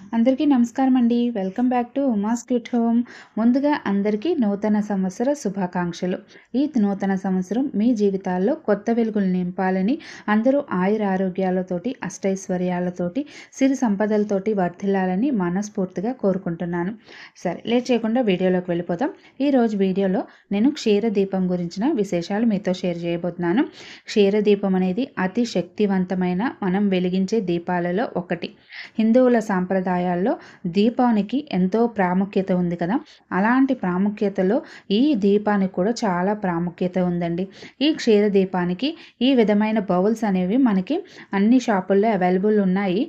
అందరికీ నమస్కారం అండి welcome back to Uma's cute home ముందుగా అందరికీ నూతన సంవత్సర శుభాకాంక్షలు. ఈ నూతన సంవత్సరం మీ జీవితాల్లో కొత్త వెలుగులు నింపాలని అందరూ ఆయుర ఆరోగ్యాలతోటి అష్టైశ్వర్యాలతోటి సిరి సంపదలతోటి వర్ధిల్లాలని మనస్ఫూర్తిగా కోరుకుంటున్నాను. సరే లేట్ చేయకుండా వీడియోలోకి వెళ్ళిపోతాం ఈరోజు వీడియోలో నేను క్షీరదీపం గురించిన విశేషాలు మీతో షేర్ చేయబోతున్నాను. క్షీరదీపం అనేది అతి శక్తివంతమైన మనం వెలిగించే దీపాలలో ఒకటి. హిందువుల సాంప్రదాయ సాంప్రదాయాల్లో దీపానికి ఎంతో ప్రాముఖ్యత ఉంది కదా. అలాంటి ప్రాముఖ్యతలో ఈ దీపానికి కూడా చాలా ప్రాముఖ్యత ఉందండి. ఈ క్షీర దీపానికి ఈ విధమైన బౌల్స్ అనేవి మనకి అన్ని షాపుల్లో అవైలబుల్ ఉన్నాయి.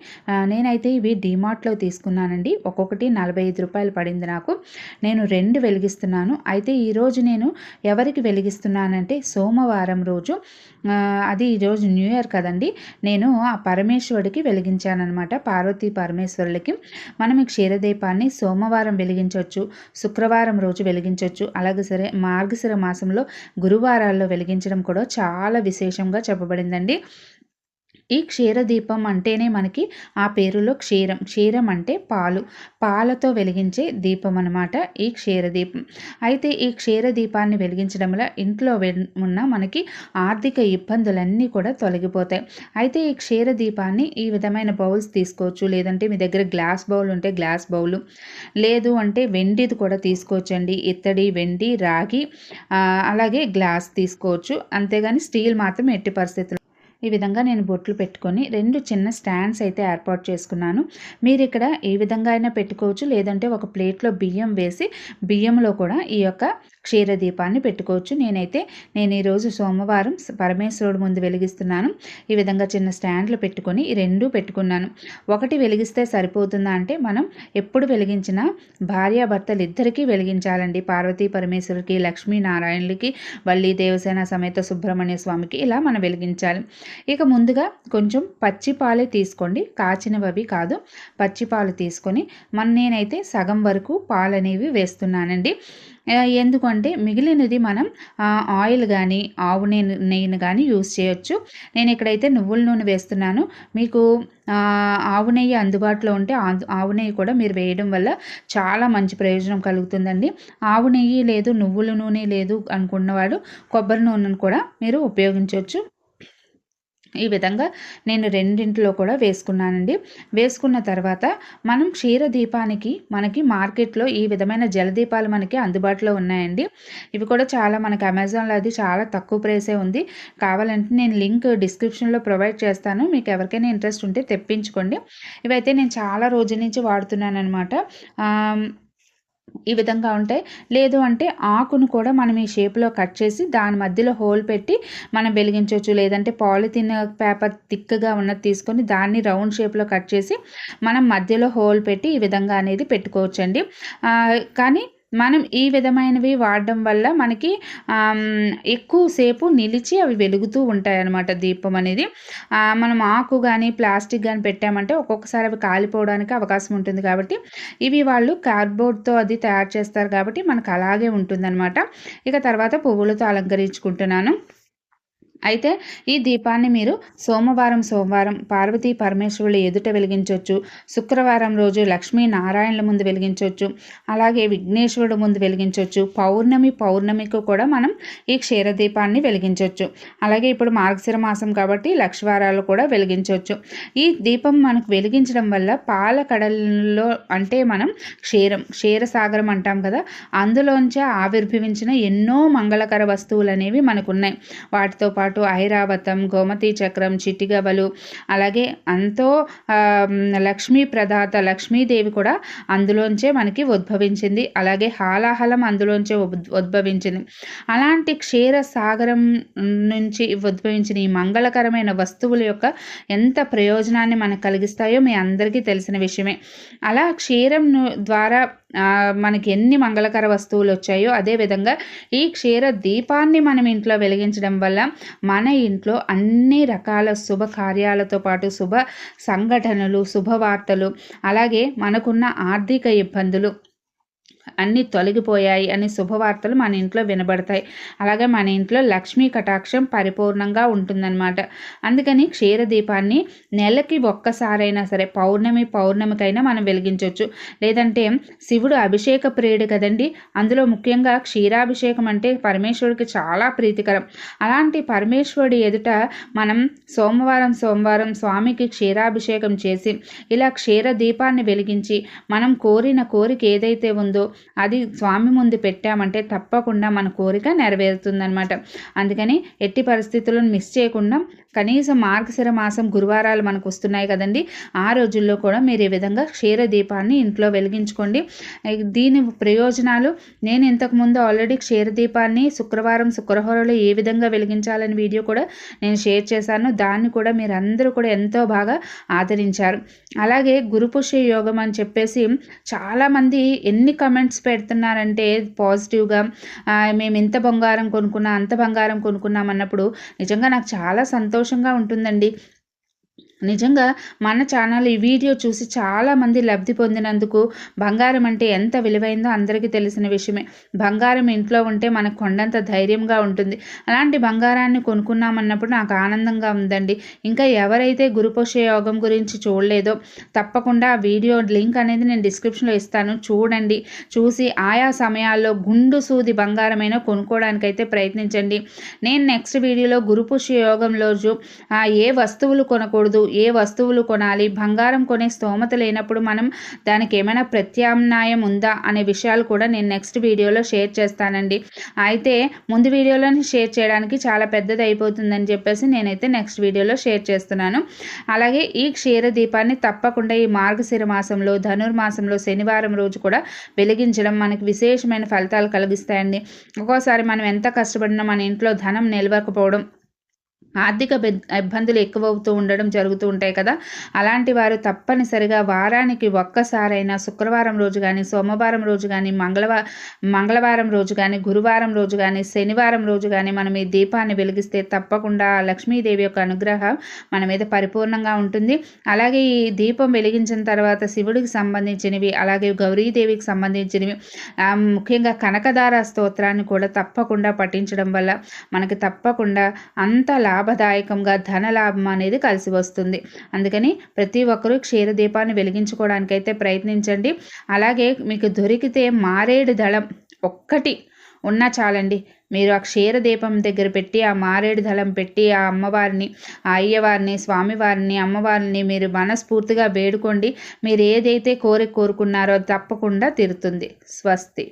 నేనైతే ఇవి డిమార్ట్లో తీసుకున్నానండి. ఒక్కొక్కటి నలభై ఐదు రూపాయలు పడింది నాకు. నేను రెండు వెలిగిస్తున్నాను. అయితే ఈరోజు నేను ఎవరికి వెలిగిస్తున్నానంటే సోమవారం రోజు అది ఈరోజు న్యూ ఇయర్ కదండి నేను ఆ పరమేశ్వరుడికి వెలిగించానమాట పార్వతీ పరమేశ్వరులకి. మనం ఈ క్షీరదీపాన్ని సోమవారం వెలిగించవచ్చు శుక్రవారం రోజు వెలిగించవచ్చు. అలాగే సరే మార్గశిర మాసంలో గురువారాల్లో వెలిగించడం కూడా చాలా విశేషంగా చెప్పబడిందండి. ఈ క్షీరదీపం అంటేనే మనకి ఆ పేరులో క్షీరం. క్షీరం అంటే పాలు. పాలతో వెలిగించే దీపం అనమాట ఈ క్షీరదీపం. అయితే ఈ క్షీరదీపాన్ని వెలిగించడం వల్ల ఇంట్లో ఉన్న మనకి ఆర్థిక ఇబ్బందులన్నీ కూడా తొలగిపోతాయి. అయితే ఈ క్షీరదీపాన్ని ఈ విధమైన బౌల్స్ తీసుకోవచ్చు. లేదంటే మీ దగ్గర గ్లాస్ బౌల్ ఉంటే గ్లాస్ బౌలు. లేదు అంటే వెండిది కూడా తీసుకోవచ్చండి. ఇత్తడి వెండి రాగి అలాగే గ్లాస్ తీసుకోవచ్చు. అంతేగాని స్టీల్ మాత్రం ఎట్టి పరిస్థితులు ఈ విధంగా నేను బొట్లు పెట్టుకొని రెండు చిన్న స్టాండ్స్ అయితే ఏర్పాటు చేసుకున్నాను. మీరు ఇక్కడ ఏ విధంగా అయినా పెట్టుకోవచ్చు. లేదంటే ఒక ప్లేట్లో బియ్యం వేసి బియ్యంలో కూడా ఈ యొక్క క్షీరదీపాన్ని పెట్టుకోవచ్చు. నేనైతే నేను ఈరోజు సోమవారం పరమేశ్వరుడు ముందు వెలిగిస్తున్నాను. ఈ విధంగా చిన్న స్టాండ్లు పెట్టుకొని ఈ రెండు పెట్టుకున్నాను. ఒకటి వెలిగిస్తే సరిపోతుందా అంటే మనం ఎప్పుడు వెలిగించినా భార్యాభర్తలు ఇద్దరికీ వెలిగించాలండి. పార్వతీ పరమేశ్వరికి లక్ష్మీనారాయణులకి వల్లి దేవసేన సమేత సుబ్రహ్మణ్య స్వామికి ఇలా మనం వెలిగించాలి. ఇక ముందుగా కొంచెం పచ్చిపాలే తీసుకోండి. కాచినవి కాదు పచ్చిపాలు తీసుకొని మన నేనైతే సగం వరకు పాలు అనేవి వేస్తున్నానండి. ఎందుకంటే మిగిలినది మనం ఆయిల్ కానీ ఆవు నెయ్యిని కానీ యూస్ చేయొచ్చు. నేను ఇక్కడైతే నువ్వుల నూనె వేస్తున్నాను. మీకు ఆవు నెయ్యి అందుబాటులో ఉంటే ఆవు నెయ్యి కూడా మీరు వేయడం వల్ల చాలా మంచి ప్రయోజనం కలుగుతుందండి. ఆవు నెయ్యి లేదు నువ్వుల నూనె లేదు అనుకున్నవాడు కొబ్బరి నూనెను కూడా మీరు ఉపయోగించవచ్చు ఈ విధంగా నేను రెండింటిలో కూడా వేసుకున్నానండి. వేసుకున్న తర్వాత మనం క్షీర దీపానికి మనకి మార్కెట్లో ఈ విధమైన జలదీపాలు మనకి అందుబాటులో ఉన్నాయండి. ఇవి కూడా చాలా మనకి అమెజాన్లో అది చాలా తక్కువ ప్రైసే ఉంది. కావాలంటే నేను లింక్ డిస్క్రిప్షన్లో ప్రొవైడ్ చేస్తాను. మీకు ఎవరికైనా ఇంట్రెస్ట్ ఉంటే తెప్పించుకోండి. ఇవైతే నేను చాలా రోజుల నుంచి వాడుతున్నాను అనమాట ఈ విధంగా ఉంటాయి లేదు అంటే ఆకును కూడా మనం ఈ షేప్లో కట్ చేసి దాని మధ్యలో హోల్ పెట్టి మనం వెలిగించవచ్చు. లేదంటే పాలిథిన్ పేపర్ థిక్గా ఉన్నది తీసుకొని దాన్ని రౌండ్ షేప్లో కట్ చేసి మనం మధ్యలో హోల్ పెట్టి ఈ విధంగా అనేది పెట్టుకోవచ్చండి. కానీ మనం ఈ విధమైనవి వాడడం వల్ల మనకి ఎక్కువసేపు నిలిచి అవి వెలుగుతూ ఉంటాయి అన్నమాట దీపం అనేది. మనం ఆకు కానీ ప్లాస్టిక్ కానీ పెట్టామంటే ఒక్కొక్కసారి అవి కాలిపోవడానికి అవకాశం ఉంటుంది కాబట్టి ఇవి వాళ్ళు కార్డ్బోర్డ్తో అది తయారు చేస్తారు కాబట్టి మనకు అలాగే ఉంటుందన్నమాట. ఇక తర్వాత పువ్వులతో అలంకరించుకుంటున్నాను. అయితే ఈ దీపాన్ని మీరు సోమవారం సోమవారం పార్వతీ పరమేశ్వరులు ఎదుట వెలిగించవచ్చు శుక్రవారం రోజు లక్ష్మీ నారాయణుల ముందు వెలిగించవచ్చు అలాగే విఘ్నేశ్వరుడు ముందు వెలిగించవచ్చు పౌర్ణమి పౌర్ణమికి కూడా మనం ఈ క్షీరదీపాన్ని వెలిగించవచ్చు అలాగే ఇప్పుడు మార్గశిర మాసం కాబట్టి లక్షవారాలు కూడా వెలిగించవచ్చు ఈ దీపం మనకు వెలిగించడం వల్ల పాల కడల్లో అంటే మనం క్షీరం క్షీరసాగరం అంటాం కదా అందులోంచే ఆవిర్భవించిన ఎన్నో మంగళకర వస్తువులు అనేవి మనకున్నాయి వాటితో పాటు పాటు ఐరావతం గోమతి చక్రం చిట్టిగవలు అలాగే అంతో లక్ష్మీ ప్రదాత లక్ష్మీదేవి కూడా అందులోంచే మనకి ఉద్భవించింది. అలాగే హాలాహలం అందులోంచే ఉద్భవించింది. అలాంటి క్షీర సాగరం నుంచి ఉద్భవించిన ఈ మంగళకరమైన వస్తువుల యొక్క ఎంత ప్రయోజనాన్ని మనకు కలిగిస్తాయో మీ అందరికీ తెలిసిన విషయమే. అలా క్షీరం ద్వారా మనకి ఎన్ని మంగళకర వస్తువులు వచ్చాయో అదేవిధంగా ఈ క్షీర దీపాన్ని మనం ఇంట్లో వెలిగించడం వల్ల మన ఇంట్లో అన్ని రకాల శుభ కార్యాలతో పాటు శుభ సంఘటనలు శుభవార్తలు అలాగే మనకున్న ఆర్థిక ఇబ్బందులు అన్నీ తొలగిపోయాయి అనే శుభవార్తలు మన ఇంట్లో వినబడతాయి. అలాగే మన ఇంట్లో లక్ష్మీ కటాక్షం పరిపూర్ణంగా ఉంటుందన్నమాట. అందుకని క్షీరదీపాన్ని నెలకి ఒక్కసారైనా సరే పౌర్ణమి పౌర్ణమికైనా మనం వెలిగించవచ్చు లేదంటే శివుడు అభిషేక ప్రియుడు కదండి అందులో ముఖ్యంగా క్షీరాభిషేకం అంటే పరమేశ్వరుడికి చాలా ప్రీతికరం. అలాంటి పరమేశ్వరుడి ఎదుట మనం సోమవారం సోమవారం స్వామికి క్షీరాభిషేకం చేసి ఇలా క్షీర దీపాన్ని వెలిగించి మనం కోరిన కోరిక ఏదైతే ఉందో అది స్వామి ముందు పెట్టామంటే తప్పకుండా మన కోరిక నెరవేరుతుందనమాట అందుకని ఎట్టి పరిస్థితులను మిస్ చేయకుండా కనీసం మార్గశిర మాసం గురువారాలు మనకు వస్తున్నాయి కదండి. ఆ రోజుల్లో కూడా మీరు ఈ విధంగా క్షీర దీపాన్ని ఇంట్లో వెలిగించుకోండి. దీని ప్రయోజనాలు నేను ఇంతకుముందు ఆల్రెడీ క్షీర దీపాన్ని శుక్రవారం శుక్రహోరలో ఏ విధంగా వెలిగించాలని వీడియో కూడా నేను షేర్ చేశాను. దాన్ని కూడా మీరందరూ కూడా ఎంతో బాగా ఆదరించారు. అలాగే గురుపుష్య యోగం అని చెప్పేసి చాలామంది ఎన్ని కమెంట్స్ పెడుతున్నారంటే పాజిటివ్గా మేము ఇంత బంగారం కొనుక్కున్నా అంత బంగారం కొనుక్కున్నాం అన్నప్పుడు నిజంగా నాకు చాలా సంతోషంగా ఉంటుందండి. నిజంగా మన ఛానల్ ఈ వీడియో చూసి చాలామంది లబ్ధి పొందినందుకు బంగారం అంటే ఎంత విలువైందో అందరికీ తెలిసిన విషయమే. బంగారం ఇంట్లో ఉంటే మనకు కొండంత ధైర్యంగా ఉంటుంది. అలాంటి బంగారాన్ని కొనుక్కున్నామన్నప్పుడు నాకు ఆనందంగా ఉందండి. ఇంకా ఎవరైతే గురుపోష యోగం గురించి చూడలేదో తప్పకుండా ఆ వీడియో లింక్ అనేది నేను డిస్క్రిప్షన్లో ఇస్తాను. చూడండి చూసి ఆయా సమయాల్లో గుండు సూది బంగారమైనా కొనుక్కోవడానికైతే ప్రయత్నించండి. నేను నెక్స్ట్ వీడియోలో గురుపుష్య యోగంలో రోజు ఏ వస్తువులు కొనకూడదు ఏ వస్తువులు కొనాలి బంగారం కొనే స్తోమత లేనప్పుడు మనం దానికి ఏమైనా ప్రత్యామ్నాయం ఉందా అనే విషయాలు కూడా నేను నెక్స్ట్ వీడియోలో షేర్ చేస్తానండి. అయితే ముందు వీడియోలోనే షేర్ చేయడానికి చాలా పెద్దది అయిపోతుందని చెప్పేసి నేనైతే నెక్స్ట్ వీడియోలో షేర్ చేస్తున్నాను. అలాగే ఈ క్షీర దీపాన్ని తప్పకుండా ఈ మార్గశిర మాసంలో ధనుర్మాసంలో శనివారం రోజు కూడా వెలిగించడం మనకి విశేషమైన ఫలితాలు కలిగిస్తాయండి. ఒక్కోసారి మనం ఎంత కష్టపడినా మన ఇంట్లో ధనం నిలవకపోవడం ఆర్థిక ఇబ్బందులు ఎక్కువవుతూ ఉండడం జరుగుతూ ఉంటాయి కదా. అలాంటి వారు తప్పనిసరిగా వారానికి ఒక్కసారైనా శుక్రవారం రోజు కానీ సోమవారం రోజు కానీ మంగళవారం మంగళవారం రోజు కానీ గురువారం రోజు కానీ శనివారం రోజు కానీ మనం ఈ దీపాన్ని వెలిగిస్తే తప్పకుండా లక్ష్మీదేవి యొక్క అనుగ్రహం మన మీద పరిపూర్ణంగా ఉంటుంది. అలాగే ఈ దీపం వెలిగించిన తర్వాత శివుడికి సంబంధించినవి అలాగే గౌరీదేవికి సంబంధించినవి ముఖ్యంగా కనకదార స్తోత్రాన్ని కూడా తప్పకుండా పఠించడం వల్ల మనకి తప్పకుండా అంత లాభ లాభదాయకంగా ధన లాభం అనేది కలిసి వస్తుంది. అందుకని ప్రతి ఒక్కరూ క్షీరదీపాన్ని వెలిగించుకోవడానికైతే ప్రయత్నించండి. అలాగే మీకు దొరికితే మారేడు దళం ఒక్కటి ఉన్నా చాలండి. మీరు ఆ క్షీరదీపం దగ్గర పెట్టి ఆ మారేడు దళం పెట్టి ఆ అమ్మవారిని ఆ అయ్యవారిని స్వామివారిని అమ్మవారిని మీరు మనస్ఫూర్తిగా వేడుకోండి. మీరు ఏదైతే కోరిక కోరుకున్నారో తప్పకుండా తీరుతుంది. స్వస్తి.